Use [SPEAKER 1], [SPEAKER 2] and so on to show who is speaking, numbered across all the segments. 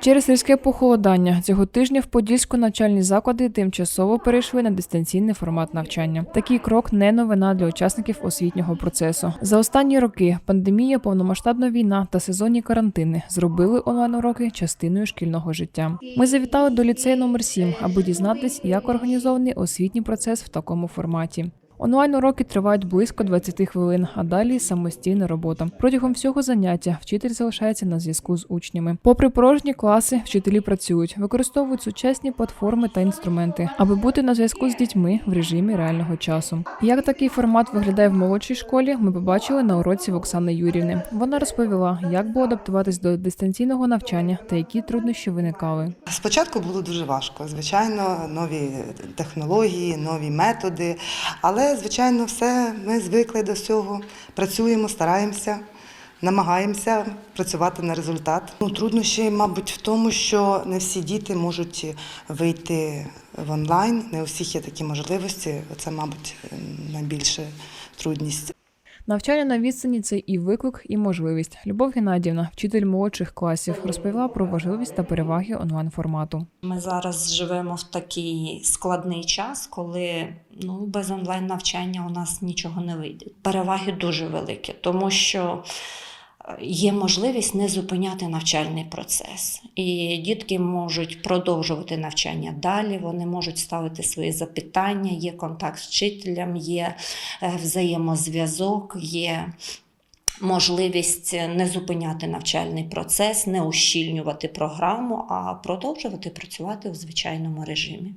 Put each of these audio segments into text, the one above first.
[SPEAKER 1] Через різке похолодання цього тижня в Подільську навчальні заклади тимчасово перейшли на дистанційний формат навчання. Такий крок не новина для учасників освітнього процесу. За останні роки пандемія, повномасштабна війна та сезонні карантини зробили онлайн уроки частиною шкільного життя. Ми завітали до ліцею номер 7, аби дізнатись, як організований освітній процес в такому форматі. Онлайн уроки тривають близько 20 хвилин, а далі самостійна робота. Протягом всього заняття вчитель залишається на зв'язку з учнями. Попри порожні класи, вчителі працюють, використовують сучасні платформи та інструменти, аби бути на зв'язку з дітьми в режимі реального часу. Як такий формат виглядає в молодшій школі, ми побачили на уроці в Оксани Юрівни. Вона розповіла, як було адаптуватись до дистанційного навчання та які труднощі виникали.
[SPEAKER 2] Спочатку було дуже важко, звичайно, нові технології, нові методи, але, звичайно, все ми звикли до цього, працюємо, стараємося, намагаємося працювати на результат. Ну, труднощі, мабуть, в тому, що не всі діти можуть вийти в онлайн, не у всіх є такі можливості. Це, мабуть, найбільша трудність.
[SPEAKER 1] Навчання на відстані це і виклик, і можливість. Любов Геннадівна, вчитель молодших класів, розповіла про важливість та переваги онлайн формату.
[SPEAKER 3] Ми зараз живемо в такий складний час, коли ну, без онлайн навчання у нас нічого не вийде. Переваги дуже великі, тому що є можливість не зупиняти навчальний процес. І дітки можуть продовжувати навчання далі, вони можуть ставити свої запитання, є контакт з вчителем, є е, взаємозв'язок, є можливість не зупиняти навчальний процес, не ущільнювати програму, а продовжувати працювати у звичайному режимі.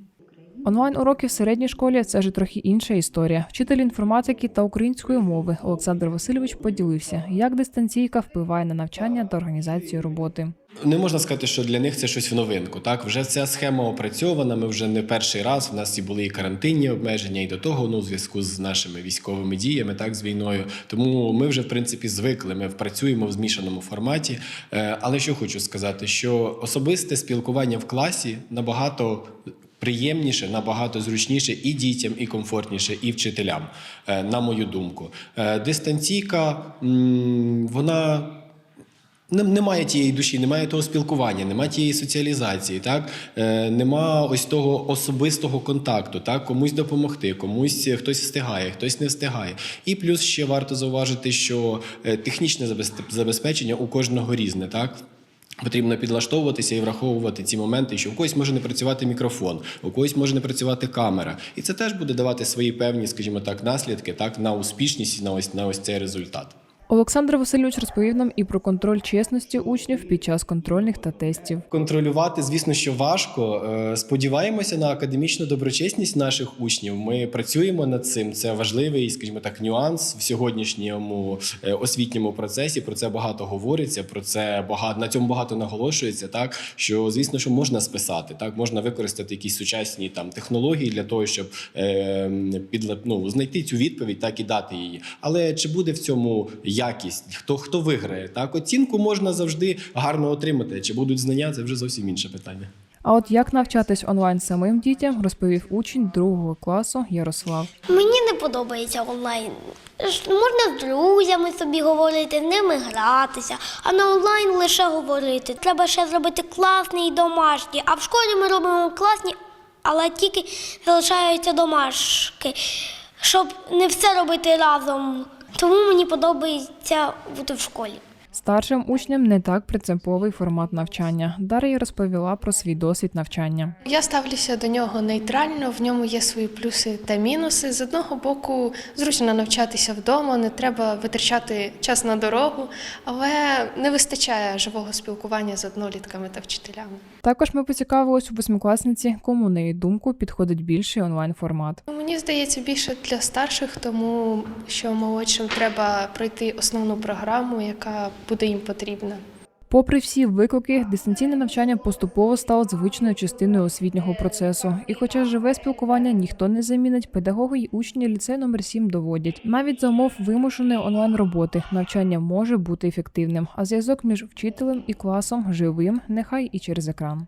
[SPEAKER 1] Онлайн уроки в середній школі це вже трохи інша історія. Вчитель інформатики та української мови Олександр Васильович поділився, як дистанційка впливає на навчання та організацію роботи.
[SPEAKER 4] Не можна сказати, що для них це щось в новинку. Так, вже ця схема опрацьована. Ми вже не перший раз. В нас і були і карантинні обмеження, і до того ну, у зв'язку з нашими військовими діями, так з війною. Тому ми вже в принципі звикли. Ми працюємо в змішаному форматі. Е, Але що хочу сказати, що особисте спілкування в класі набагато. Приємніше, набагато зручніше і дітям, і комфортніше, і вчителям, е, на мою думку. Е, Дистанційка, вона Немає тієї душі, немає того спілкування, немає тієї соціалізації, так е, нема ось того особистого контакту, так комусь допомогти, комусь хтось встигає, хтось не встигає. І плюс ще варто зауважити, що технічне забезпечення у кожного різне, так. Потрібно підлаштовуватися і враховувати ці моменти, що у когось може не працювати мікрофон, у когось може не працювати камера, і це теж буде давати свої певні, скажімо так, наслідки так на успішність і на ось на ось цей результат.
[SPEAKER 1] Олександр Васильович розповів нам і про контроль чесності учнів під час контрольних та тестів.
[SPEAKER 4] Контролювати, звісно, що важко. Е, Сподіваємося на академічну доброчесність наших учнів. Ми працюємо над цим. Це важливий, скажімо так, нюанс в сьогоднішньому е, освітньому процесі. Про це багато говориться. Про це багато на цьому багато наголошується. Так що звісно, що можна списати, так можна використати якісь сучасні там технології для того, щоб е, підла- ну, знайти цю відповідь, так і дати її. Але чи буде в цьому якість? Хто хто виграє? Так, оцінку можна завжди гарно отримати. Чи будуть знання? Це вже зовсім інше питання.
[SPEAKER 1] А от як навчатись онлайн самим дітям, розповів учень другого класу Ярослав.
[SPEAKER 5] Мені не подобається онлайн. Можна з друзями собі говорити, з ними гратися, а на онлайн лише говорити. Треба ще зробити класний і домашній. А в школі ми робимо класні, але тільки залишаються домашки, щоб не все робити разом. Тому мені подобається бути в школі.
[SPEAKER 1] Старшим учням не так принциповий формат навчання. Дар'я розповіла про свій досвід навчання.
[SPEAKER 6] Я ставлюся до нього нейтрально, в ньому є свої плюси та мінуси. З одного боку, зручно навчатися вдома, не треба витрачати час на дорогу, але не вистачає живого спілкування з однолітками та вчителями.
[SPEAKER 1] Також ми поцікавились у восьмикласниці, кому на її думку підходить більший онлайн формат.
[SPEAKER 6] Мені здається, більше для старших, тому що молодшим треба пройти основну програму, яка буде їм потрібна.
[SPEAKER 1] Попри всі виклики, дистанційне навчання поступово стало звичною частиною освітнього процесу. І хоча живе спілкування ніхто не замінить, педагоги й учні ліцею номер 7 доводять. Навіть за умов вимушеної онлайн роботи навчання може бути ефективним, а зв'язок між вчителем і класом живим, нехай і через екран.